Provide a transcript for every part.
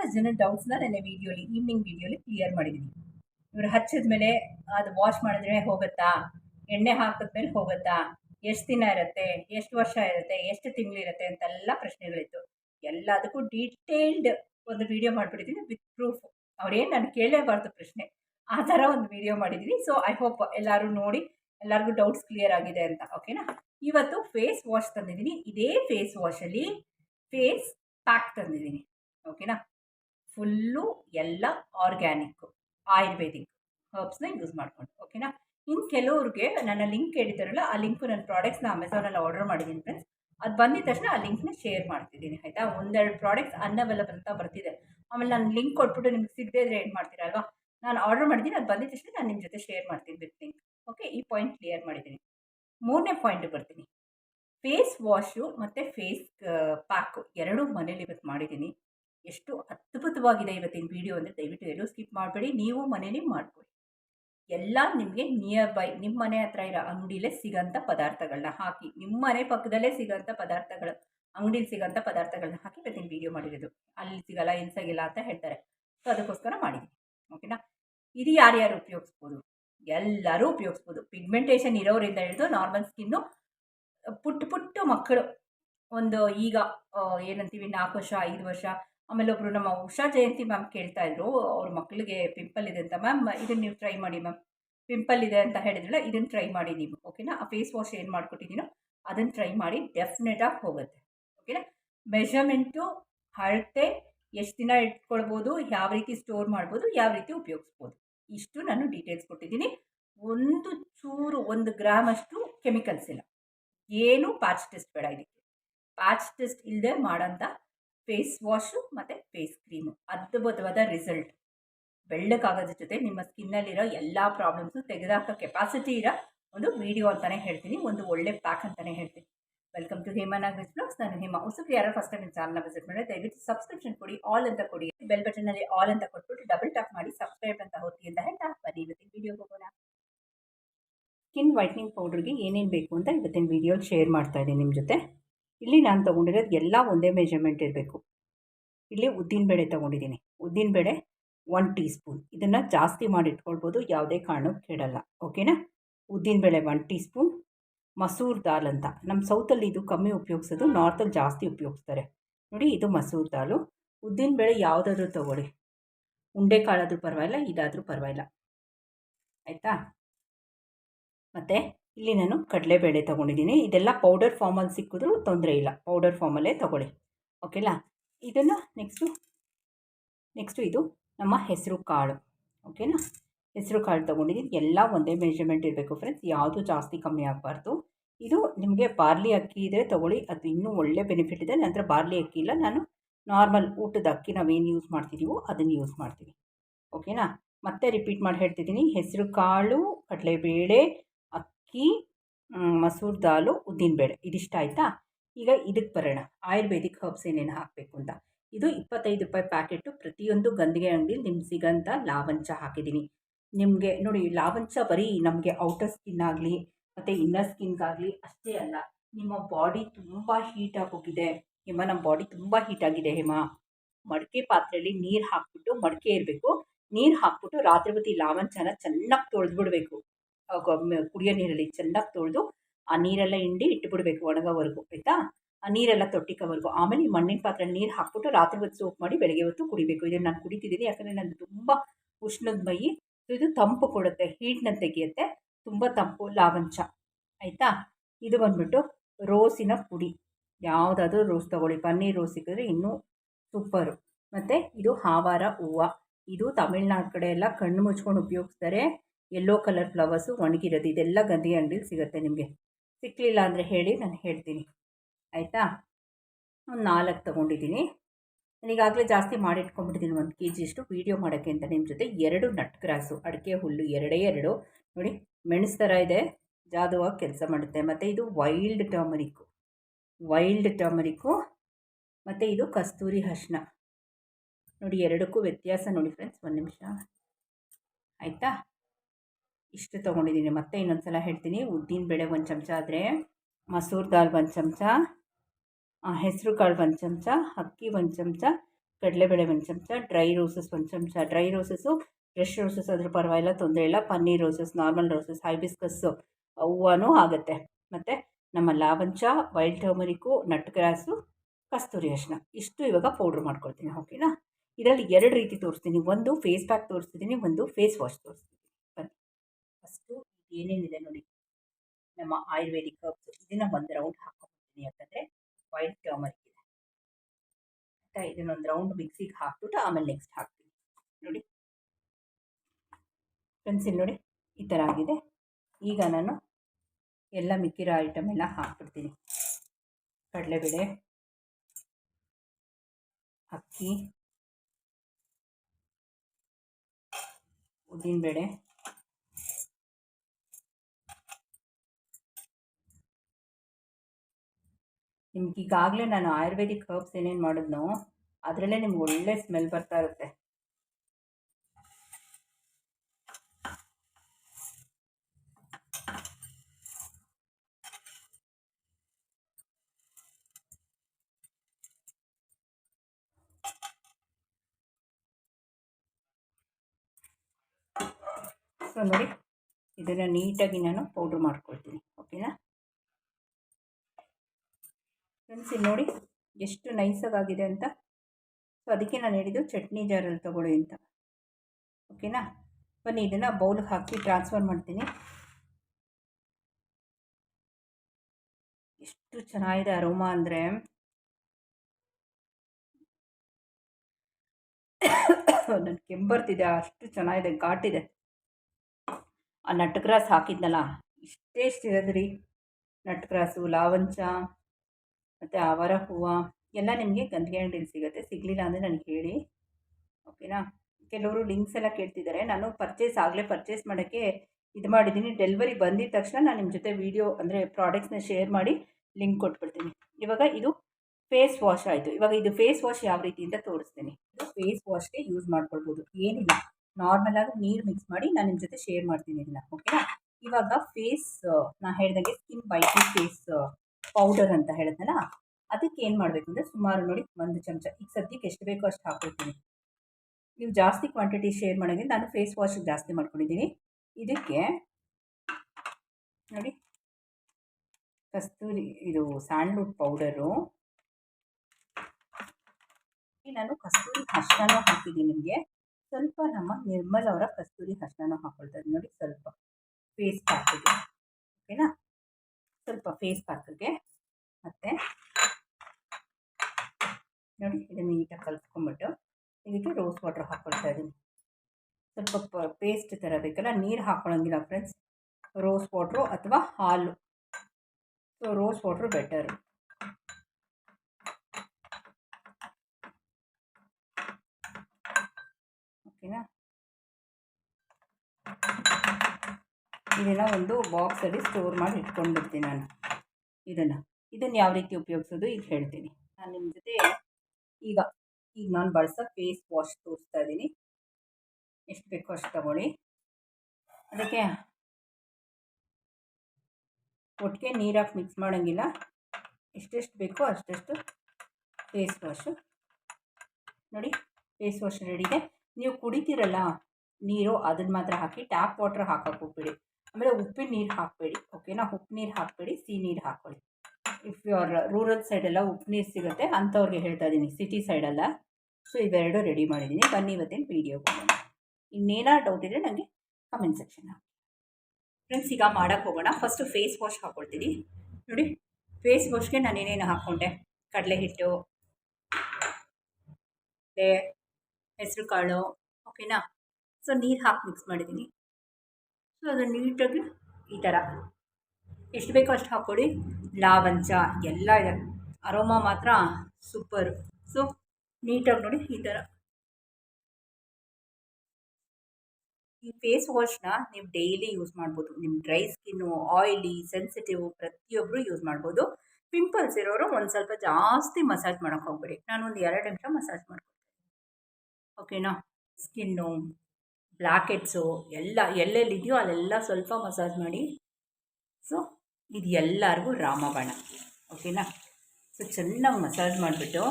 ಸಾಕಷ್ಟು ಜನ ಡೌಟ್ಸ್ನ ನನ್ನ ವೀಡಿಯೋಲಿ ಈವ್ನಿಂಗ್ ವೀಡಿಯೋಲಿ ಕ್ಲಿಯರ್ ಮಾಡಿದ್ದೀನಿ ಇವರು ಹಚ್ಚಿದ ಮೇಲೆ ಅದು ವಾಶ್ ಮಾಡಿದ್ರೆ ಹೋಗುತ್ತಾ? ಎಣ್ಣೆ ಹಾಕಿದ್ಮೇಲೆ ಹೋಗುತ್ತಾ? ಎಷ್ಟು ದಿನ ಇರುತ್ತೆ? ಎಷ್ಟು ವರ್ಷ ಇರುತ್ತೆ? ಎಷ್ಟು ತಿಂಗಳಿರುತ್ತೆ ಅಂತೆಲ್ಲ ಪ್ರಶ್ನೆಗಳಿತ್ತು. ಎಲ್ಲದಕ್ಕೂ ಡೀಟೇಲ್ಡ್ ಒಂದು ವಿಡಿಯೋ ಮಾಡಿಬಿಟ್ಟಿದ್ದೀನಿ ವಿತ್ ಪ್ರೂಫ್ ಅವ್ರೇನು ನಾನು ಕೇಳಲೇಬಾರ್ದು ಪ್ರಶ್ನೆ. ಆ ಥರ ಒಂದು ವಿಡಿಯೋ ಮಾಡಿದ್ದೀನಿ ಸೊ ಐ ಹೋಪ್ ಎಲ್ಲರೂ ನೋಡಿ, ಎಲ್ಲರಿಗೂ ಡೌಟ್ಸ್ ಕ್ಲಿಯರ್ ಆಗಿದೆ ಅಂತ. ಓಕೆನಾ ಇವತ್ತು ಫೇಸ್ ವಾಶ್ ತಂದಿದ್ದೀನಿ ಇದೇ ಫೇಸ್ ವಾಶಲ್ಲಿ ಫೇಸ್ ಪ್ಯಾಕ್ ತಂದಿದ್ದೀನಿ ಓಕೆನಾ ಫುಲ್ಲು ಎಲ್ಲ ಆರ್ಗ್ಯಾನಿಕ್ಕು, ಆಯುರ್ವೇದಿಕ್ ಹರ್ಬ್ಸ್ನ ಯೂಸ್ ಮಾಡ್ಕೊಂಡು, ಓಕೆನಾ? ಇನ್ನು ಕೆಲವ್ರಿಗೆ ನನ್ನ ಲಿಂಕ್ ಹೇಳಿದ್ದಾರಲ್ಲ, ಆ ಲಿಂಕು ನನ್ನ ಪ್ರಾಡಕ್ಟ್ಸ್ನ ಅಮೆಝಾನಲ್ಲಿ ಆರ್ಡರ್ ಮಾಡಿದ್ದೀನಿ ಫ್ರೆಂಡ್ಸ್ ಅದು ಬಂದಿದ ತಕ್ಷಣ ಆ ಲಿಂಕ್ನ ಶೇರ್ ಮಾಡ್ತಿದ್ದೀನಿ, ಆಯಿತಾ? ಒಂದೆರಡು ಪ್ರಾಡಕ್ಟ್ಸ್ ಅನ್ಅವೈಲಬಲ್ ಅಂತ ಬರ್ತಿದೆ. ಆಮೇಲೆ ನಾನು ಲಿಂಕ್ ಕೊಟ್ಬಿಟ್ಟು ನಿಮ್ಗೆ ಸಿಗದೇ ಇದ್ರೆ ಏನು ಮಾಡ್ತೀರಾ ಅಲ್ವಾ? ನಾನು ಆರ್ಡರ್ ಮಾಡಿದ್ದೀನಿ, ಅದು ಬಂದಿದ ತಕ್ಷಣ ನಾನು ನಿಮ್ಮ ಜೊತೆ ಶೇರ್ ಮಾಡ್ತೀನಿ ವಿತ್ ಲಿಂಕ್. ಓಕೆ, ಈ ಪಾಯಿಂಟ್ ಕ್ಲಿಯರ್ ಮಾಡಿದ್ದೀನಿ. ಮೂರನೇ ಪಾಯಿಂಟ್ ಬರ್ತೀನಿ. ಫೇಸ್ ವಾಶು ಮತ್ತು ಫೇಸ್ ಪ್ಯಾಕು ಎರಡೂ ಮನೇಲಿ ಇವತ್ತು ಮಾಡಿದ್ದೀನಿ. ಎಷ್ಟು ಅದ್ಭುತವಾಗಿದೆ ಇವತ್ತಿನ ವಿಡಿಯೋ ಅಂದರೆ ದಯವಿಟ್ಟು ಎಲ್ಲೂ ಸ್ಕಿಪ್ ಮಾಡಬೇಡಿ, ನೀವು ಮನೇಲಿ ಮಾಡ್ಕೊಳ್ಳಿ. ಎಲ್ಲ ನಿಮಗೆ ನಿಯರ್ ಬೈ ನಿಮ್ಮ ಮನೆ ಹತ್ರ ಇರೋ ಅಂಗಡಿಲೇ ಸಿಗೋಂಥ ಪದಾರ್ಥಗಳನ್ನ ಹಾಕಿ ನಿಮ್ಮ ಮನೆ ಪಕ್ಕದಲ್ಲೇ ಸಿಗೋಂಥ ಪದಾರ್ಥಗಳು, ಅಂಗಡಿಲಿ ಸಿಗೋಂಥ ಪದಾರ್ಥಗಳನ್ನ ಹಾಕಿ ಇವತ್ತಿನ ವಿಡಿಯೋ ಮಾಡಿರೋದು. ಅಲ್ಲಿ ಸಿಗಲ್ಲ ಏನು ಸಿಗಿಲ್ಲ ಅಂತ ಹೇಳ್ತಾರೆ. ಸೊ ಅದಕ್ಕೋಸ್ಕರ ಮಾಡಿದ್ದೀನಿ ಓಕೆನಾ ಇದು ಯಾರ್ಯಾರು ಉಪಯೋಗಿಸ್ಬೋದು? ಎಲ್ಲರೂ ಉಪಯೋಗಿಸ್ಬೋದು. ಪಿಗ್ಮೆಂಟೇಷನ್ ಇರೋರಿಂದ ಹಿಡಿದು ನಾರ್ಮಲ್ ಸ್ಕಿನ್ನು ಪುಟ್ಟ ಪುಟ್ಟ ಮಕ್ಕಳು. ಒಂದು ಈಗ ಏನಂತೀವಿ, ನಾಲ್ಕು ವರ್ಷ, ಐದು ವರ್ಷ ಆಮೇಲೆ ಒಬ್ಬರು ನಮ್ಮ ಉಷಾ ಜಯಂತಿ ಮ್ಯಾಮ್ ಕೇಳ್ತಾ ಇದ್ರು, ಅವ್ರ ಮಕ್ಕಳಿಗೆ ಪಿಂಪಲ್ ಇದೆ ಅಂತ ಮ್ಯಾಮ್ ಇದನ್ನು ನೀವು ಟ್ರೈ ಮಾಡಿ ಮ್ಯಾಮ್. ಪಿಂಪಲ್ ಇದೆ ಅಂತ ಹೇಳಿದ್ರಲ್ಲ ಇದನ್ನು ಟ್ರೈ ಮಾಡಿ ನೀವು ಓಕೆನಾ ಆ ಫೇಸ್ ವಾಶ್ ಏನು ಮಾಡ್ಕೊಟ್ಟಿದ್ದೀನೋ ಅದನ್ನು ಟ್ರೈ ಮಾಡಿ ಡೆಫಿನೆಟಾಗಿ ಹೋಗುತ್ತೆ ಓಕೆನಾ ಮೆಷರ್ಮೆಂಟು ಅಳತೆ, ಎಷ್ಟು ದಿನ ಇಟ್ಕೊಳ್ಬೋದು, ಯಾವ ರೀತಿ ಸ್ಟೋರ್ ಮಾಡ್ಬೋದು, ಯಾವ ರೀತಿ ಉಪಯೋಗಿಸ್ಬೋದು. ಇಷ್ಟು ನಾನು ಡೀಟೇಲ್ಸ್ ಕೊಟ್ಟಿದ್ದೀನಿ. ಒಂದು ಚೂರು, ಒಂದು ಗ್ರಾಮ್ ಅಷ್ಟು ಕೆಮಿಕಲ್ಸ್ ಇಲ್ಲ. ಏನು ಪ್ಯಾಚ್ ಟೆಸ್ಟ್ ಬೇಡ ಇದಕ್ಕೆ. ಪ್ಯಾಚ್ ಟೆಸ್ಟ್ ಇಲ್ಲದೆ ಮಾಡೋಂಥ ಫೇಸ್ ವಾಶು ಮತ್ತು ಫೇಸ್ ಕ್ರೀಮು ಅದ್ಭುತವಾದ ರಿಸಲ್ಟ್ ಬೆಳ್ಳಕ್ಕಾಗೋದ್ರ ಜೊತೆ ನಿಮ್ಮ ಸ್ಕಿನ್ನಲ್ಲಿರೋ ಎಲ್ಲ ಪ್ರಾಬ್ಲಮ್ಸು ತೆಗೆದಾಕೋ ಕೆಪಾಸಿಟಿ ಇರೋ ಒಂದು ವಿಡಿಯೋ ಅಂತಲೇ ಹೇಳ್ತೀನಿ. ಒಂದು ಒಳ್ಳೆ ಪ್ಯಾಕ್ ಅಂತಲೇ ಹೇಳ್ತೀನಿ. Welcome to Hema Nagaraj blogs ನಾನು ಹೇಮಾ ಹೊಸಬ್ರು ಯಾರೋ ಫಸ್ಟ್ ಟೈಮ್ ಚಾನಲ್ನ ವಿಸಿಟ್ ಮಾಡಿದ್ರೆ ದಯವಿಟ್ಟು ಸಬ್ಸ್ಕ್ರಿಪ್ಷನ್ ಕೊಡಿ ಆಲ್ ಅಂತ ಕೊಡಿ. ಬೆಲ್ ಬಟನಲ್ಲಿ ಆಲ್ ಅಂತ ಕೊಟ್ಬಿಟ್ಟು ಡಬಲ್ ಟಾಪ್ ಮಾಡಿ ಸಬ್ಸ್ಕ್ರೈಬ್ ಅಂತ ಹೋಗ್ತಿ ಅಂತ ಹೇಳ್ತಾ ಬನ್ನಿ ಇವತ್ತಿನ ವಿಡಿಯೋ ಹೋಗೋಣ. ಸ್ಕಿನ್ ವೈಟ್ನಿಂಗ್ ಪೌಡ್ರಿಗೆ ಏನೇನು ಬೇಕು ಅಂತ ಇವತ್ತಿನ ವಿಡಿಯೋ ಶೇರ್ ಮಾಡ್ತಾ ಇದ್ದೀನಿ ನಿಮ್ಮ ಜೊತೆ. ಇಲ್ಲಿ ನಾನು ತೊಗೊಂಡಿರೋದು ಎಲ್ಲ ಒಂದೇ ಮೆಜರ್ಮೆಂಟ್ ಇರಬೇಕು. ಇಲ್ಲಿ ಉದ್ದಿನಬೇಳೆ ತೊಗೊಂಡಿದ್ದೀನಿ ಉದ್ದಿನಬೇಳೆ ಒನ್ ಟೀ ಸ್ಪೂನ್ ಇದನ್ನು ಜಾಸ್ತಿ ಮಾಡಿಟ್ಕೊಳ್ಬೋದು, ಯಾವುದೇ ಕಾರಣಕ್ಕೆ ಕೆಡಲ್ಲ ಓಕೆನಾ ಉದ್ದಿನಬೇಳೆ ಒನ್ ಟೀ ಸ್ಪೂನ್ ಮಸೂರ್ ದಾಲ್ ಅಂತ. ನಮ್ಮ ಸೌತಲ್ಲಿ ಇದು ಕಮ್ಮಿ ಉಪಯೋಗಿಸೋದು ನಾರ್ತಲ್ಲಿ ಜಾಸ್ತಿ ಉಪಯೋಗಿಸ್ತಾರೆ. ನೋಡಿ, ಇದು ಮಸೂರ್ ದಾಲು. ಉದ್ದಿನಬೇಳೆ ಯಾವುದಾದ್ರೂ ತೊಗೊಳ್ಳಿ. ಉಂಡೆ ಕಾಳಾದರೂ ಪರವಾಗಿಲ್ಲ, ಇದಾದರೂ ಪರವಾಗಿಲ್ಲ. ಆಯಿತಾ? ಮತ್ತು? ಇಲ್ಲಿ ನಾನು ಕಡಲೆಬೇಳೆ ತೊಗೊಂಡಿದ್ದೀನಿ. ಇದೆಲ್ಲ ಪೌಡರ್ ಫಾರ್ಮಲ್ಲಿ ಸಿಕ್ಕಿದ್ರೂ ತೊಂದರೆ ಇಲ್ಲ. ಪೌಡರ್ ಫಾರ್ಮಲ್ಲೇ ತೊಗೊಳ್ಳಿ. ಓಕೆನಾ ಇದನ್ನು ನೆಕ್ಸ್ಟು ನೆಕ್ಸ್ಟು ಇದು ನಮ್ಮ ಹೆಸರು ಕಾಳು. ಓಕೆನಾ ಹೆಸರು ಕಾಳು ತೊಗೊಂಡಿದ್ದೀನಿ. ಎಲ್ಲ ಒಂದೇ ಮೆಜರ್ಮೆಂಟ್ ಇರಬೇಕು ಫ್ರೆಂಡ್ಸ್ ಯಾವುದು ಜಾಸ್ತಿ ಕಮ್ಮಿ ಆಗಬಾರ್ದು. ಇದು ನಿಮಗೆ ಬಾರ್ಲಿ ಅಕ್ಕಿ ಇದ್ದರೆ ತೊಗೊಳ್ಳಿ. ಅದು ಇನ್ನೂ ಒಳ್ಳೆ ಬೆನಿಫಿಟ್ ಇದೆ. ನಂತರ ಬಾರ್ಲಿ ಅಕ್ಕಿ ಇಲ್ಲ. ನಾನು ನಾರ್ಮಲ್ ಊಟದ ಅಕ್ಕಿ ನಾವೇನು ಯೂಸ್ ಮಾಡ್ತಿದ್ದೀವೋ ಅದನ್ನು ಯೂಸ್ ಮಾಡ್ತೀವಿ. ಓಕೆನಾ ಮತ್ತೆ ರಿಪೀಟ್ ಮಾಡಿ ಹೇಳ್ತಿದ್ದೀನಿ. ಹೆಸರು ಕಾಳು, ಕಡಲೆಬೇಳೆ ಅಕ್ಕಿ ಮಸೂರ್ ದಾಲು ಉದ್ದಿನಬೇಳೆ ಇದಿಷ್ಟ ಆಯಿತಾ? ಈಗ ಇದಕ್ಕೆ ಬರೋಣ. ಆಯುರ್ವೇದಿಕ್ ಹರ್ಬ್ಸ್ ಏನೇನು ಹಾಕಬೇಕು ಅಂತ. ಇದು ಇಪ್ಪತ್ತೈದು ರೂಪಾಯಿ ಪ್ಯಾಕೆಟು ಪ್ರತಿಯೊಂದು ಗಂದಿಗೆ ಅಂಗಡಿಲಿ ನಿಮ್ಗೆ ಸಿಗೋಂಥ ಲಾವಂಚ ಹಾಕಿದ್ದೀನಿ. ನಿಮಗೆ ನೋಡಿ, ಲಾವಂಚ ಬರೀ ನಮಗೆ ಔಟರ್ ಸ್ಕಿನ್ ಆಗಲಿ, ಮತ್ತು ಇನ್ನರ್ ಸ್ಕಿನ್ಗಾಗಲಿ ಅಷ್ಟೇ ಅಲ್ಲ, ನಿಮ್ಮ ಬಾಡಿ ತುಂಬ ಹೀಟಾಗಿ ಹೋಗಿದೆ. ಹೇಮ ನಮ್ಮ ಬಾಡಿ ತುಂಬ ಹೀಟಾಗಿದೆ ಹೇಮ. ಮಡಕೆ ಪಾತ್ರೆಯಲ್ಲಿ ನೀರು ಹಾಕ್ಬಿಟ್ಟು ಮಡಕೆ ಇರಬೇಕು. ನೀರು ಹಾಕ್ಬಿಟ್ಟು ರಾತ್ರಿ ಹೊತ್ತಿ ಲಾವಂಚನ ಚೆನ್ನಾಗಿ ತೊಳೆದ್ಬಿಡ್ಬೇಕು. ಕುಡಿಯೋ ನೀರಲ್ಲಿ ಚೆನ್ನಾಗಿ ತೊಳೆದು ಆ ನೀರೆಲ್ಲ ಹಿಂಡಿ ಇಟ್ಬಿಡ್ಬೇಕು ಒಣಗೋವರೆಗೂ, ಆಯಿತಾ? ಆ ನೀರೆಲ್ಲ ತೊಟ್ಟಿಕೋವರೆಗೂ. ಆಮೇಲೆ ಈ ಮಣ್ಣಿನ ಪಾತ್ರೆಯಲ್ಲಿ ನೀರು ಹಾಕ್ಬಿಟ್ಟು ರಾತ್ರಿ ಹೊತ್ತು ಸೋಪ್ ಮಾಡಿ ಬೆಳಗ್ಗೆ ಹೊತ್ತು ಕುಡಿಬೇಕು. ಇದನ್ನು ನಾನು ಕುಡಿತಿದ್ದೀನಿ, ಯಾಕಂದರೆ ನಾನು ತುಂಬ ಉಷ್ಣದ ಮೈ. ಇದು ತಂಪು ಕೊಡುತ್ತೆ ಹೀಟ್ನ ತೆಗೆಯುತ್ತೆ. ತುಂಬ ತಂಪು, ಲಾವಂಚ, ಆಯಿತಾ? ಇದು ಬಂದ್ಬಿಟ್ಟು ರೋಸಿನ ಪುಡಿ. ಯಾವುದಾದ್ರೂ ರೋಸ್ ತೊಗೊಳ್ಳಿ. ಪನ್ನೀರ್ ರೋಸ್ ಸಿಕ್ಕಿದ್ರೆ ಇನ್ನೂ ಸೂಪರು. ಮತ್ತು ಇದು ಹಾವಾರ ಹೂವು. ಇದು ತಮಿಳ್ನಾಡು ಕಡೆ ಎಲ್ಲ ಕಣ್ಣು ಮುಚ್ಕೊಂಡು ಉಪಯೋಗಿಸ್ತಾರೆ. ಯೆಲ್ಲೋ ಕಲರ್ ಫ್ಲವರ್ಸು ಒಣಗಿರೋದು, ಇದೆಲ್ಲ ಗಂಧಿ ಅಂಗಡಿಲಿ ಸಿಗುತ್ತೆ ನಿಮಗೆ. ಸಿಕ್ಕಲಿಲ್ಲ ಅಂದರೆ ಹೇಳಿ, ನಾನು ಹೇಳ್ತೀನಿ. ಆಯಿತಾ? ಒಂದು ನಾಲ್ಕು ತೊಗೊಂಡಿದ್ದೀನಿ. ನಾನೀಗಾಗಲೇ ಜಾಸ್ತಿ ಮಾಡಿಟ್ಕೊಂಡ್ಬಿಟ್ಟಿದ್ದೀನಿ ಒಂದು ಕೆ ಜಿಯಷ್ಟು ವೀಡಿಯೋ ಮಾಡೋಕ್ಕೆ ಅಂತ ನಿಮ್ಮ ಜೊತೆ ಎರಡು ನಟ್ ಗ್ರಾಸು ಅಡಿಕೆ ಹುಲ್ಲು ಎರಡೇ ಎರಡು. ನೋಡಿ, ಮೆಣಸು ಥರ ಇದೆ. ಜಾದುವಾಗಿ ಕೆಲಸ ಮಾಡುತ್ತೆ. ಮತ್ತು ಇದು ವೈಲ್ಡ್ ಟರ್ಮರಿಕ್ಕು ವೈಲ್ಡ್ ಟರ್ಮರಿಕ್ಕು ಮತ್ತು ಇದು ಕಸ್ತೂರಿ ಅರ್ಶಿನ ನೋಡಿ, ಎರಡಕ್ಕೂ ವ್ಯತ್ಯಾಸ ನೋಡಿ ಫ್ರೆಂಡ್ಸ್ ಒಂದು ನಿಮಿಷ. ಆಯಿತಾ? ಇಷ್ಟು ತೊಗೊಂಡಿದ್ದೀನಿ ಮತ್ತೆ ಇನ್ನೊಂದು ಸಲ ಹೇಳ್ತೀನಿ. ಉದ್ದಿನ ಬೇಳೆ ಒಂದು ಚಮಚ ಆದರೆ ಮಸೂರ್ ದಾಲ್ ಒಂದು ಚಮಚ ಹೆಸರು ಕಾಳು ಒಂದು ಚಮಚ, ಅಕ್ಕಿ ಒಂದು ಚಮಚ, ಕಡಲೆಬೇಳೆ ಒಂದು ಚಮಚ, ಡ್ರೈ ರೋಸಸ್ ಒಂದು ಚಮಚ. ಡ್ರೈ ರೋಸಸ್ಸು ಫ್ರೆಶ್ ರೋಸಸ್ ಆದರೂ ಪರವಾಗಿಲ್ಲ, ತೊಂದರೆ ಇಲ್ಲ. ಪನ್ನೀರ್ ರೋಸಸ್, ನಾರ್ಮಲ್ ರೋಸಸ್ ಹೈಬಿಸ್ಕಸ್ಸು ಹೂವನೂ ಆಗುತ್ತೆ. ಮತ್ತು ನಮ್ಮ ಲಾವಂಚ, ವೈಲ್ಡ್ ಟರ್ಮರಿಕು ನಟ್ ಗ್ರಾಸು ಕಸ್ತೂರಿ ಅರಿಶಿನ. ಇಷ್ಟು ಇವಾಗ ಪೌಡ್ರ್ ಮಾಡ್ಕೊಳ್ತೀನಿ. ಓಕೆನಾ? ಇದರಲ್ಲಿ ಎರಡು ರೀತಿ ತೋರಿಸ್ತೀನಿ. ಒಂದು ಫೇಸ್ ಪ್ಯಾಕ್ ತೋರಿಸ್ತಿದ್ದೀನಿ ಒಂದು ಫೇಸ್ ವಾಶ್ ತೋರಿಸ್ತೀನಿ ಫಸ್ಟು ಏನೇನಿದೆ ನೋಡಿ. ನಮ್ಮ ಆಯುರ್ವೇದಿಕ್ ಹರ್ಬ್ಸ್ ಇದನ್ನು ಒಂದು ರೌಂಡ್ ಹಾಕೋಬಿಡ್ತೀನಿ ಯಾಕಂದರೆ ವೈಟ್ ಟರ್ಮರಿಕ್ ಇದೆ. ಆಯಿತಾ? ಇದನ್ನೊಂದು ರೌಂಡ್ ಮಿಕ್ಸಿಗೆ ಹಾಕ್ಬಿಟ್ಟು ಆಮೇಲೆ ನೆಕ್ಸ್ಟ್ ಹಾಕ್ತೀನಿ. ನೋಡಿ. ಪೆನ್ಸಿಲ್ ನೋಡಿ, ಈ ಥರ ಆಗಿದೆ. ಈಗ ನಾನು ಎಲ್ಲ ಮಿಕ್ಕಿರೋ ಐಟಮ್ ಎಲ್ಲ ಹಾಕ್ಬಿಡ್ತೀನಿ. ಕಡಲೆಬೇಳೆ, ಅಕ್ಕಿ, ಉದ್ದಿನಬೇಳೆ. ನಿಮ್ಗೆ ಈಗಾಗಲೇ ನಾನು ಆಯುರ್ವೇದಿಕ್ ಹರ್ಬ್ಸ್ ಏನೇನು ಮಾಡಿದ್ನೋ, ಅದರಲ್ಲೇ ನಿಮ್ಗೆ ಒಳ್ಳೆ ಸ್ಮೆಲ್ ಬರ್ತಾ ಇರುತ್ತೆ. ಸೊ ನೋಡಿ, ಇದನ್ನು ನೀಟಾಗಿ ನಾನು ಪೌಡ್ರ್ ಮಾಡ್ಕೊಳ್ತೀನಿ, ಓಕೆನಾ? ಫ್ರೆಂಡ್ಸ್ ಇಲ್ಲಿ ನೋಡಿ ಎಷ್ಟು ನೈಸಾಗಿದೆ ಅಂತ. ಸೊ ಅದಕ್ಕೆ ನಾನು ಹೇಳಿದ್ದು ಚಟ್ನಿ ಜಾರಲ್ಲಿ ತೊಗೊಳ್ಳಿ ಅಂತ. ಓಕೆನಾ ಬನ್ನಿ, ಇದನ್ನು ಬೌಲ್ಗೆ ಹಾಕಿ ಟ್ರಾನ್ಸ್ಫರ್ ಮಾಡ್ತೀನಿ. ಎಷ್ಟು ಚೆನ್ನಾಗಿದೆ ಅರೋಮಾ ಅಂದರೆ. ನನ್ನ ಕೆಂಬರ್ತಿದೆ ಅಷ್ಟು ಚೆನ್ನಾಗಿದೆ, ಘಾಟಿದೆ. ಆ ನಟ್ಗ್ರಾಸ್ ಹಾಕಿದ್ನಲ್ಲ, ಇಷ್ಟೇ ಇಷ್ಟಿರೋದು ರೀ ನಟ್ಗ್ರಾಸು, ಲಾವಂಚ. ಮತ್ತು ಆವಾರ ಹೂವು, ಎಲ್ಲ ನಿಮಗೆ ಗಂಧಿಗೆ ಅಂಗಡಿಲಿ ಸಿಗುತ್ತೆ. ಸಿಗಲಿಲ್ಲ ಅಂದರೆ ನನಗೆ ಹೇಳಿ. ಓಕೆನಾ? ಕೆಲವರು ಲಿಂಕ್ಸ್ ಎಲ್ಲ ಕೇಳ್ತಿದ್ದಾರೆ. ನಾನು ಪರ್ಚೇಸ್ ಆಗಲೇ ಪರ್ಚೇಸ್ ಮಾಡೋಕ್ಕೆ ಇದು ಮಾಡಿದ್ದೀನಿ ಡೆಲಿವರಿ ಬಂದಿದ ತಕ್ಷಣ ನಾನು ನಿಮ್ಮ ಜೊತೆ ವೀಡಿಯೋ ಅಂದರೆ ಪ್ರಾಡಕ್ಟ್ಸ್ನ ಶೇರ್ ಮಾಡಿ ಲಿಂಕ್ ಕೊಟ್ಬಿಡ್ತೀನಿ. ಇವಾಗ ಇದು ಫೇಸ್ ವಾಶ್ ಆಯಿತು. ಇವಾಗ ಇದು ಫೇಸ್ ವಾಶ್ ಯಾವ ರೀತಿ ಅಂತ ತೋರಿಸ್ತೀನಿ. ಇದು ಫೇಸ್ ವಾಶ್ಗೆ ಯೂಸ್ ಮಾಡ್ಕೊಳ್ಬೋದು. ಏನಿಲ್ಲ. ನಾರ್ಮಲಾಗಿ ನೀರು ಮಿಕ್ಸ್ ಮಾಡಿ ನಾನು ನಿಮ್ಮ ಜೊತೆ ಶೇರ್ ಮಾಡ್ತೀನಿ ಇದನ್ನ ಓಕೆನಾ? ಇವಾಗ ಫೇಸ್ ನಾನು ಹೇಳ್ದಂಗೆ ಸ್ಕಿನ್ ವೈಟಿಂಗ್ ಫೇಸ್ ಪೌಡರ್ ಅಂತ ಹೇಳಿದ್ನಲ್ಲ ಅದಕ್ಕೆ ಏನು ಮಾಡಬೇಕು ಅಂದರೆ ಸುಮಾರು ನೋಡಿ ಒಂದು ಚಮಚ. ಈಗ ಸದ್ಯಕ್ಕೆ ಎಷ್ಟು ಬೇಕೋ ಅಷ್ಟು ಹಾಕ್ಕೊಳ್ತೀನಿ ನೀವು ಜಾಸ್ತಿ ಕ್ವಾಂಟಿಟಿ ಶೇರ್ ಮಾಡೋಂಗೆ ನಾನು ಫೇಸ್ ವಾಶ್ ಜಾಸ್ತಿ ಮಾಡ್ಕೊಂಡಿದ್ದೀನಿ. ಇದಕ್ಕೆ ನೋಡಿ, ಕಸ್ತೂರಿ ಇದು ಸ್ಯಾಂಡ್ಲ್ವುಡ್ ಪೌಡರು ನಾನು ಕಸ್ತೂರಿ ಅರ್ಶನೂ ಹಾಕಿದ್ದೀನಿ ನಿಮಗೆ. ಸ್ವಲ್ಪ ನಮ್ಮ ನಿರ್ಮಲ್ ಅವರ ಕಸ್ತೂರಿ ಅರ್ಶನೂ ಇದ್ದೀನಿ. ನೋಡಿ, ಸ್ವಲ್ಪ ಫೇಸ್ ಹಾಕಿದ್ದೀನಿ ಓಕೆನಾ ಸ್ವಲ್ಪ ಫೇಸ್ ಪ್ಯಾಕಿಗೆ ಮತ್ತು ನೋಡಿ, ಇದನ್ನು ನೀಟಾಗಿ ಕಲಿಸ್ಕೊಂಬಿಟ್ಟು ಇದಕ್ಕೆ ರೋಸ್ ವಾಟರ್ ಹಾಕ್ಕೊಳ್ತಾ ಇದ್ದೀನಿ. ಸ್ವಲ್ಪ ಪೇಸ್ಟ್ ಥರ ಬೇಕಲ್ಲ, ನೀರು ಹಾಕ್ಕೊಳ್ಳೋಂಗಿಲ್ಲ ಫ್ರೆಂಡ್ಸ್ ರೋಸ್ ವಾಟ್ರು ಅಥವಾ ಹಾಲು. ಸೊ ರೋಸ್ ವಾಟ್ರು ಬೆಟರ್ ಓಕೆನಾ ಇದನ್ನು ಒಂದು ಬಾಕ್ಸಲ್ಲಿ ಸ್ಟೋರ್ ಮಾಡಿ ಇಟ್ಕೊಂಡಿರ್ತೀನಿ ನಾನು. ಇದನ್ನು. ಇದನ್ನು ಯಾವ ರೀತಿ ಉಪಯೋಗಿಸೋದು ಈಗ ಹೇಳ್ತೀನಿ. ನಾನು ನಿಮ್ಮ ಜೊತೆ ಈಗ ಈಗ ನಾನು ಬಳಸೋ ಫೇಸ್ ವಾಶ್ ತೋರಿಸ್ತಾ ಇದ್ದೀನಿ. ಎಷ್ಟು ಬೇಕೋ ಅಷ್ಟು ತಗೊಳ್ಳಿ. ಅದಕ್ಕೆ ಒಟ್ಟಿಗೆ ನೀರಾಕಿ ಮಿಕ್ಸ್ ಮಾಡೋಂಗಿಲ್ಲ. ಎಷ್ಟೆಷ್ಟು ಬೇಕೋ ಅಷ್ಟೆಷ್ಟು ಫೇಸ್ ವಾಶು ನೋಡಿ ಫೇಸ್ ವಾಶ್ ರೆಡಿದೆ ನೀವು ಕುಡಿತೀರಲ್ಲ, ನೀರು ಅದನ್ನು ಮಾತ್ರ ಹಾಕಿ ಟ್ಯಾಪ್ ವಾಟ್ರ್ ಹಾಕೋಕೆ ಹೋಗ್ಬೇಡಿ. ಉಪ್ಪಿನ ನೀರು ಹಾಕಬೇಡಿ ಓಕೆನಾ ಉಪ್ಪು ನೀರು ಹಾಕಬೇಡಿ, ಸಿಹಿ ನೀರು ಹಾಕೊಳ್ಳಿ ಇಫ್ ಯುವರ್ ರೂರಲ್ ಸೈಡೆಲ್ಲ ಉಪ್ಪು ನೀರು ಸಿಗುತ್ತೆ, ಅಂಥವ್ರಿಗೆ ಹೇಳ್ತಾ ಇದ್ದೀನಿ ಸಿಟಿ ಸೈಡೆಲ್ಲ ಸೊ ಇವೆರಡು ರೆಡಿ ಮಾಡಿದ್ದೀನಿ ಬನ್ನಿ ಇವತ್ತಿನ ವೀಡಿಯೋಗೆ ಇನ್ನೇನಾರು ಡೌಟ್ ಇದ್ದರೆ ನನಗೆ ಕಮೆಂಟ್ ಸೆಕ್ಷನ್ ಫ್ರೆಂಡ್ಸ್ ಈಗ ಮಾಡೋಕ್ಕೆ ಹೋಗೋಣ. ಫಸ್ಟು ಫೇಸ್ ವಾಶ್ ಹಾಕ್ಕೊಳ್ತೀನಿ ನೋಡಿ ಫೇಸ್ ವಾಶ್ಗೆ ನಾನು ಏನೇನು ಹಾಕ್ಕೊಂಡೆ ಕಡಲೆ ಹಿಟ್ಟು ಹೆಸರು ಕಾಳು ಓಕೆನಾ ಸೊ ನೀರು ಹಾಕಿ ಮಿಕ್ಸ್ ಮಾಡಿದ್ದೀನಿ ಸೊ ಅದು ನೀಟಾಗಿ ಈ ಥರ. ಎಷ್ಟು ಬೇಕೋ ಅಷ್ಟು ಹಾಕ್ಕೊಡಿ. ಲಾವಂಚ, ಎಲ್ಲ ಇದೆ. ಅರೋಮಾ ಮಾತ್ರ ಸೂಪರ್. ಸೊ ನೀಟಾಗಿ ನೋಡಿ ಈ ಥರ. ಈ ಫೇಸ್ ವಾಶ್ನ ನೀವು ಡೈಲಿ ಯೂಸ್ ಮಾಡ್ಬೋದು. ನಿಮ್ಮ ಡ್ರೈ ಸ್ಕಿನ್ನು, ಆಯಿಲಿ, ಸೆನ್ಸಿಟಿವ್ ಪ್ರತಿಯೊಬ್ಬರು ಯೂಸ್ ಮಾಡ್ಬೋದು. ಪಿಂಪಲ್ಸ್ ಇರೋರು ಒಂದು ಸ್ವಲ್ಪ ಜಾಸ್ತಿ ಮಸಾಜ್ ಮಾಡೋಕ್ಕೆ ಹೋಗ್ಬೇಡಿ. ನಾನು ಒಂದು ಎರಡು ನಿಮಿಷ ಮಸಾಜ್ ಮಾಡ್ಕೊಡ್ತೀನಿ. ಓಕೆನಾ? ಸ್ಕಿನ್ನು. ಬ್ಲ್ಯಾಕೆಟ್ಸು ಎಲ್ಲ ಎಲ್ಲೆಲ್ಲಿದೆಯೋ ಅಲ್ಲೆಲ್ಲ ಸ್ವಲ್ಪ ಮಸಾಜ್ ಮಾಡಿ. ಸೊ ಇದು ಎಲ್ಲರಿಗೂ ರಾಮಬಾಣ ಓಕೆನಾ ಸೊ ಚೆನ್ನಾಗಿ ಮಸಾಜ್ ಮಾಡಿಬಿಟ್ಟು.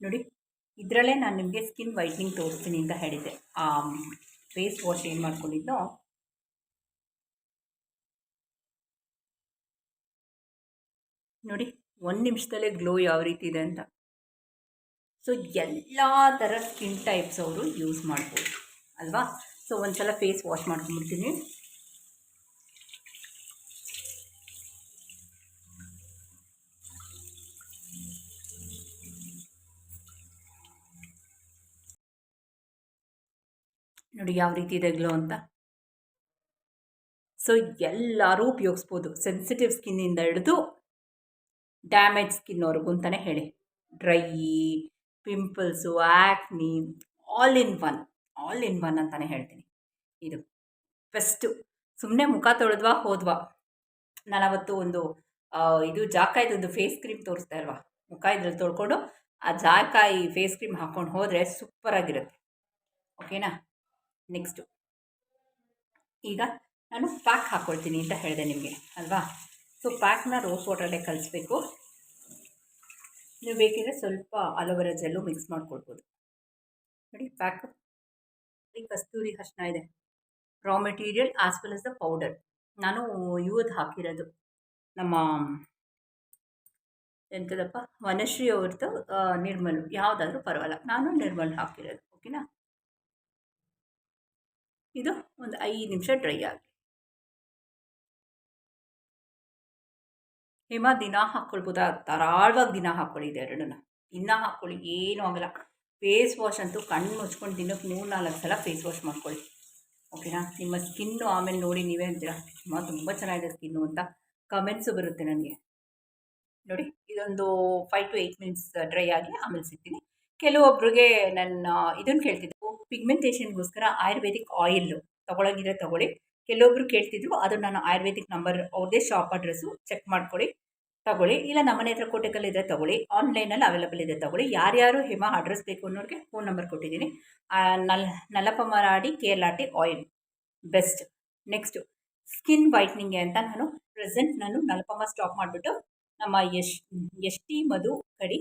ನೋಡಿ, ಇದರಲ್ಲೇ ನಾನು ನಿಮಗೆ ಸ್ಕಿನ್ ವೈಟ್ನಿಂಗ್ ತೋರಿಸ್ತೀನಿ ಅಂತ ಹೇಳಿದ್ದೆ. ಆ ಫೇಸ್ ವಾಶ್ ಏನು ಮಾಡ್ಕೊಂಡಿದ್ದೋ ನೋಡಿ, ಒಂದು ನಿಮಿಷದಲ್ಲೇ ಗ್ಲೋ ಯಾವ ರೀತಿ ಇದೆ ಅಂತ. ಸೊ ಎಲ್ಲ ಥರ ಸ್ಕಿನ್ ಟೈಪ್ಸ್ ಅವರು ಯೂಸ್ ಮಾಡ್ಬೋದು. ಅಲ್ವಾ? ಸೊ ಒಂದು ಸಲ ಫೇಸ್ ವಾಶ್ ಮಾಡ್ಕೊಂಡ್ಬಿಡ್ತೀನಿ. ನೋಡಿ ಯಾವ ರೀತಿ ಇದೆ ಗ್ಲೋ ಅಂತ. ಸೊ ಎಲ್ಲರೂ ಉಪಯೋಗಿಸ್ಬೋದು. ಸೆನ್ಸಿಟಿವ್ ಸ್ಕಿನ್ನಿಂದ ಹಿಡಿದು ಡ್ಯಾಮೇಜ್ ಸ್ಕಿನ್ನವ್ರಿಗೂ ಅಂತಲೇ ಹೇಳಿ. Dry pimples acne all in one all in one ಅಂತಲೇ ಹೇಳ್ತೀನಿ. ಇದು ಬೆಸ್ಟು ಸುಮ್ಮನೆ ಮುಖ ತೊಳೆದ್ವಾ, ಹೋದ್ವಾ? ನಾನು ಅವತ್ತು ಒಂದು ಇದು ಜಾಕಾಯ್ದೊಂದು ಫೇಸ್ ಕ್ರೀಮ್ ತೋರಿಸ್ತಾ ಇಲ್ವಾ? ಮುಖ ಇದ್ರಲ್ಲಿ ತೊಳ್ಕೊಂಡು ಆ ಜಾಕಾಯಿ ಫೇಸ್ ಕ್ರೀಮ್ ಹಾಕ್ಕೊಂಡು ಹೋದರೆ ಸೂಪರಾಗಿರುತ್ತೆ ಓಕೆನಾ ನೆಕ್ಸ್ಟು ಈಗ ನಾನು ಪ್ಯಾಕ್ ಹಾಕ್ಕೊಳ್ತೀನಿ ಅಂತ ಹೇಳಿದೆ ನಿಮಗೆ, ಅಲ್ವಾ? ಸೊ ಪ್ಯಾಕ್ನ ರೋಸ್ ವಾಟರ್ಲೆ ಕಲಿಸ್ಬೇಕು. ನೀವು ಬೇಕಿದ್ರೆ ಸ್ವಲ್ಪ ಅಲೋವೆರಾ ಜೆಲ್ಲು ಮಿಕ್ಸ್ ಮಾಡ್ಕೊಳ್ಬೋದು. ನೋಡಿ ಪ್ಯಾಕ್ ಈ ಕಸ್ತೂರಿ ಅರ್ಶಿನ ಇದೆ. Raw material as well as the powder ನಾನು ಇವತ್ತು ಹಾಕಿರೋದು ನಮ್ಮ ಎಂಥದಪ್ಪ ವನಶ್ರೀ ಅವ್ರದ್ದು ನಿರ್ಮಲ್. ಯಾವುದಾದ್ರೂ ಪರವಾಗಿಲ್ಲ. ನಾನು ನಿರ್ಮಲ್ ಹಾಕಿರೋದು. ಓಕೆನಾ? ಇದು ಒಂದು ಐದು ನಿಮಿಷ ಡ್ರೈ ಆಗಿ. ಹಿಮ ದಿನ ಹಾಕ್ಕೊಳ್ಬೋದಾ ಧಾರಾಳವಾಗಿ ದಿನ ಹಾಕ್ಕೊಳ್ಳಿ ಎರಡನ್ನ. ದಿನ ಹಾಕ್ಕೊಳ್ಳಿ ಏನೂ ಆಗಲ್ಲ. ಫೇಸ್ ವಾಶ್ ಅಂತೂ ಕಣ್ಣು ಮುಚ್ಕೊಂಡು ದಿನಕ್ಕೆ ಮೂರು, ನಾಲ್ಕು ಸಲ ಫೇಸ್ ವಾಶ್ ಮಾಡ್ಕೊಳ್ಳಿ ಓಕೆನಾ? ನಿಮ್ಮ ಸ್ಕಿನ್ನು ಆಮೇಲೆ ನೋಡಿ ನೀವೇ ಅಂತೀರಾ? ತುಂಬ ತುಂಬ ಚೆನ್ನಾಗಿದೆ ಸ್ಕಿನ್ನು ಅಂತ ಕಮೆಂಟ್ಸು ಬರುತ್ತೆ ನನಗೆ. ನೋಡಿ, ಇದೊಂದು five to eight minutes dry ಆಗಿ ಆಮೇಲೆ ಸಿಗ್ತೀನಿ. ಕೆಲವೊಬ್ಬರಿಗೆ ನನ್ನ ಇದನ್ನು ಕೇಳ್ತಿದ್ದೆ. ಪಿಗ್ಮೆಂಟೇಷನ್ಗೋಸ್ಕರ ಆಯುರ್ವೇದಿಕ್ ಆಯಿಲ್ ತೊಗೊಳಗಿದ್ರೆ ತೊಗೊಳ್ಳಿ. ಕೆಲವೊಬ್ರು ಕೇಳ್ತಿದ್ರು ಅದು ನಾನು ಆಯುರ್ವೇದಿಕ್ ನಂಬರ್ ಅವ್ರದೇ ಶಾಪ್ ಅಡ್ರೆಸ್ಸು ಚೆಕ್ ಮಾಡ್ಕೊಳ್ಳಿ, ತಗೊಳ್ಳಿ. ಇಲ್ಲ ನಮ್ಮನೆ ಹತ್ರ ಕೋಟೆಕಲ್ ಇದ್ದರೆ ತಗೊಳ್ಳಿ. ಆನ್ಲೈನಲ್ಲಿ ಅವೈಲಬಲ್ ಇದೆ ತಗೊಳ್ಳಿ. ಯಾರ್ಯಾರು ಹಿಮ ಅಡ್ರೆಸ್ ಬೇಕು ಅನ್ನೋರಿಗೆ ಫೋನ್ ನಂಬರ್ ಕೊಟ್ಟಿದ್ದೀನಿ. ನಲ್ ನಲಪಮರಾಡಿ ಕೇರ್ಲಾಟಿ ಆಯಿಲ್ ಬೆಸ್ಟ್ ನೆಕ್ಸ್ಟು ಸ್ಕಿನ್ ವೈಟ್ನಿಂಗ್ಗೆ ಅಂತ ನಾನು ಪ್ರೆಸೆಂಟ್ ನಾನು ನಲಪಮ್ಮ ಸ್ಟಾಪ್ ಮಾಡಿಬಿಟ್ಟು ನಮ್ಮ ಯಶ್ ಎಸ್ ಟಿ ಮಧು ಕಡಿ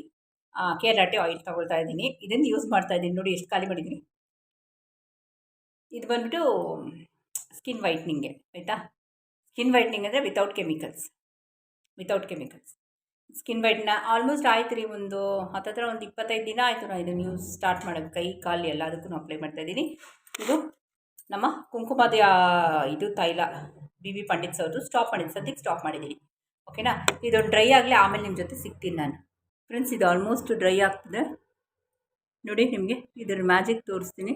ಕೇರಳಾಟಿ ಆಯಿಲ್ ತಗೊಳ್ತಾ ಇದ್ದೀನಿ. ಇದನ್ನು ಯೂಸ್ ಮಾಡ್ತಾ ಇದ್ದೀನಿ. ನೋಡಿ, ಎಷ್ಟು ಖಾಲಿ ಮಾಡಿದ್ದೀನಿ. ಇದು ಬಂದ್ಬಿಟ್ಟು ಸ್ಕಿನ್ ವೈಟ್ನಿಂಗೆ ಆಯಿತಾ? ಸ್ಕಿನ್ ವೈಟ್ನಿಂಗ್ ಅಂದರೆ without chemicals without chemicals skin whiten almost ಆಯ್ತು ರೀ ಒಂದು ಹತ್ತತ್ರ ಒಂದು ಇಪ್ಪತ್ತೈದು ದಿನ ಆಯಿತು ನಾನು ಇದನ್ನು ಯೂಸ್ ಸ್ಟಾರ್ಟ್ ಮಾಡೋದು. ಕೈ, ಕಾಲು ಎಲ್ಲದಕ್ಕೂ ಅಪ್ಲೈ ಮಾಡ್ತಾ ಇದ್ದೀನಿ. ಇದು ನಮ್ಮ ಕುಂಕುಮದ ಇದು ತೈಲ, ಬಿ ಬಿ ಪಂಡಿತ್ ಅವ್ರದ್ದು ಸ್ಟಾಪ್ ಮಾಡಿದ್ದು. ಸದ್ಯಕ್ಕೆ ಸ್ಟಾಪ್ ಮಾಡಿದ್ದೀನಿ. ಓಕೆನಾ ಇದು ಡ್ರೈ ಆಗಲಿ ಆಮೇಲೆ ನಿಮ್ಮ ಜೊತೆ ಸಿಗ್ತೀನಿ ನಾನು. ಫ್ರೆಂಡ್ಸ್ ಇದು ಆಲ್ಮೋಸ್ಟ್ ಡ್ರೈ ಆಗ್ತದೆ. ನೋಡಿ ನಿಮಗೆ ಇದರ ಮ್ಯಾಜಿಕ್ ತೋರಿಸ್ತೀನಿ.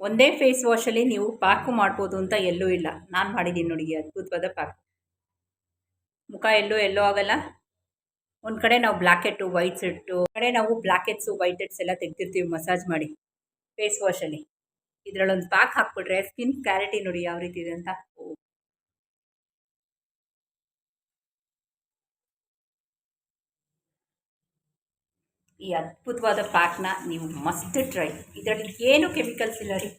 ಒಂದೇ ಫೇಸ್ ವಾಶಲ್ಲಿ ನೀವು ಪ್ಯಾಕು ಮಾಡ್ಬೋದು ಅಂತ ಎಲ್ಲೂ ಇಲ್ಲ. ನಾನು ಮಾಡಿದ್ದೀನಿ ನೋಡಿ ಅದ್ಭುತವಾದ ಪ್ಯಾಕ್ ಮುಖ ಎಲ್ಲೂ, ಎಲ್ಲೋ ಆಗಲ್ಲ. ಒಂದು ಕಡೆ ನಾವು ಬ್ಲ್ಯಾಕೆಟ್ಟು ವೈಟ್ಸ್ ಇಟ್ಟು ಕಡೆ ನಾವು ಬ್ಲ್ಯಾಕೆಟ್ಸು ವೈಟ್ ಹೆಡ್ಸ್ ಎಲ್ಲ ತೆಗ್ದಿರ್ತೀವಿ ಮಸಾಜ್ ಮಾಡಿ ಫೇಸ್ ವಾಶಲ್ಲಿ ಇದರಲ್ಲೊಂದು ಪ್ಯಾಕ್ ಹಾಕ್ಬಿಟ್ರೆ ಸ್ಕಿನ್ ಕ್ಲಾರಿಟಿ ನೋಡಿ ಯಾವ ರೀತಿ ಇದೆ ಅಂತ. ಈ ಅದ್ಭುತವಾದ ಪ್ಯಾಕ್ನ ನೀವು ಮಸ್ಟ್ ಟ್ರೈ ಇದರಲ್ಲಿ ಏನು ಕೆಮಿಕಲ್ಸ್ ಇಲ್ಲ ರೀ?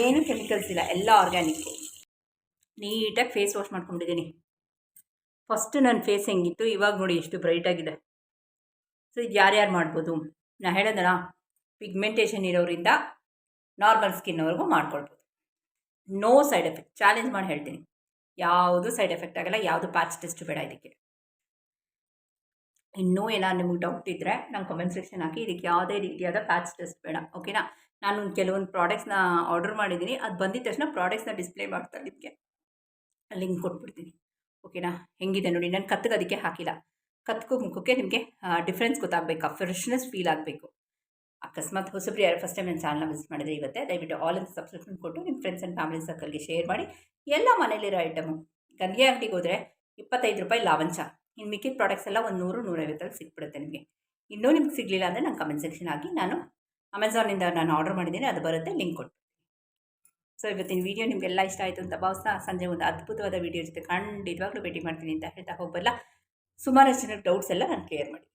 ಏನು ಕೆಮಿಕಲ್ಸ್ ಇಲ್ಲ, ಎಲ್ಲ ಆರ್ಗ್ಯಾನಿಕ್ ನೀಟಾಗಿ ಫೇಸ್ ವಾಶ್ ಮಾಡ್ಕೊಂಡಿದ್ದೀನಿ. ಫಸ್ಟ್ ನನ್ನ ಫೇಸ್ ಹೆಂಗಿತ್ತು, ಇವಾಗ ನೋಡಿ ಎಷ್ಟು ಬ್ರೈಟಾಗಿದೆ ಸೊ ಇದು ಯಾರ್ಯಾರು ಮಾಡ್ಬೋದು? ನಾ ಹೇಳೋದಲ್ಲ ಪಿಗ್ಮೆಂಟೇಷನ್ ಇರೋರಿಂದ ನಾರ್ಮಲ್ ಸ್ಕಿನ್ವರೆಗೂ ಮಾಡ್ಕೊಳ್ಬೋದು. ನೋ ಸೈಡ್ ಎಫೆಕ್ಟ್ ಚಾಲೆಂಜ್ ಮಾಡಿ ಹೇಳ್ತೀನಿ. ಯಾವುದು ಸೈಡ್ ಎಫೆಕ್ಟ್ ಆಗಲ್ಲ, ಯಾವುದು ಪ್ಯಾಚ್ ಟೆಸ್ಟ್ ಬೇಡ ಇದಕ್ಕೆ. ಇನ್ನೂ ಏನಾದ್ರು ನಿಮಗೆ ಡೌಟ್ ಇದ್ದರೆ ನಂಗೆ ಕಮೆಂಟ್ ಸೆಕ್ಷನ್ ಹಾಕಿ. ಇದಕ್ಕೆ ಯಾವುದೇ ರೀತಿಯಾದ ಪ್ಯಾಚ್ ಟೆಸ್ಟ್ ಬೇಡ ಓಕೆನಾ ನಾನು ಕೆಲವೊಂದು ಪ್ರಾಡಕ್ಟ್ಸ್ನ ಆರ್ಡರ್ ಮಾಡಿದ್ದೀನಿ ಅದು ಬಂದಿದ ತಕ್ಷಣ ಪ್ರಾಡಕ್ಟ್ಸ್ನ ಡಿಸ್ಪ್ಲೇ ಮಾಡ್ತಾರೆ ಇದಕ್ಕೆ ಲಿಂಕ್ ಕೊಟ್ಬಿಡ್ತೀನಿ ಓಕೆನಾ ಹೆಂಗಿದೆ ನೋಡಿ, ನಾನು ಕತ್ತಿಗೆ ಅದಕ್ಕೆ ಹಾಕಿಲ್ಲ. ಕತ್ಕು ಮುಖಕ್ಕೆ ನಿಮಗೆ ಡಿಫ್ರೆನ್ಸ್ ಗೊತ್ತಾಗಬೇಕು ಫ್ರೆಶ್ನೆಸ್ ಫೀಲ್ ಆಗಬೇಕು. ಅಕಸ್ಮಾತ್ ಹೊಸಬ್ರಿ ಯಾರು ಫಸ್ಟ್ ಟೈಮ್ ನನ್ನ ಚಾನಲ್ನ ವಿಸಿಟ್ ಮಾಡಿದರೆ ಇವತ್ತೇ, ದಯವಿಟ್ಟು ಆಲ್ ಇನ್ ಸಬ್ಸ್ಕ್ರಿಪ್ಷನ್ ಕೊಟ್ಟು ನಿಮ್ಮ ಫ್ರೆಂಡ್ಸ್ ಆ್ಯಂಡ್ ಫ್ಯಾಮಿಲಿ ಸರ್ಕಲ್ಗೆ ಶೇರ್ ಮಾಡಿ. ಎಲ್ಲ ಮನೇಲಿರೋ ಐಟಮು ಗಂಗೆ ಅಂಗಡಿಗೆ ಹೋದರೆ ಇಪ್ಪತ್ತೈದು ರೂಪಾಯಿ ಲಾವಂಚ. ಇನ್ನು ಮಿಕ್ಕಿದ ಪ್ರಾಡಕ್ಟ್ಸ್ ಎಲ್ಲ ಒಂದು ನೂರು ನೂರೈವತ್ತಲ್ಲಿ ಸಿಕ್ಬಿಡುತ್ತೆ ನಿಮಗೆ. ಇನ್ನೂ ನಿಮ್ಗೆ ಸಿಗಲಿಲ್ಲ ಅಂದರೆ ನಾನು ಕಮೆಂಟ್ ಸೆಕ್ಷನ್ ಆಗಿ ನಾನು ಅಮೆಝಾನಿಂದ ನಾನು ಆರ್ಡರ್ ಮಾಡಿದ್ದೀನಿ, ಅದು ಬರುತ್ತೆ ಲಿಂಕ್ ಕೊಟ್ಟು ಸೊ ಇವತ್ತಿನ ವೀಡಿಯೋ ನಿಮಗೆಲ್ಲ ಇಷ್ಟ ಆಯಿತು ಅಂತ ಭಾವಿಸ್ತಾ ಸಂಜೆ ಒಂದು ಅದ್ಭುತವಾದ ವೀಡಿಯೋ ಜೊತೆ ಖಂಡಿತವಾಗ್ಲೂ ಭೇಟಿ ಮಾಡ್ತೀನಿ ಅಂತ ಹೇಳ್ತಾ ಹೋಗಬಲ್ಲ. ಸುಮಾರಷ್ಟು ಜನಕ್ಕೆ ಡೌಟ್ಸ್ ಎಲ್ಲ ನಾನು ಕ್ಲಿಯರ್ ಮಾಡಿ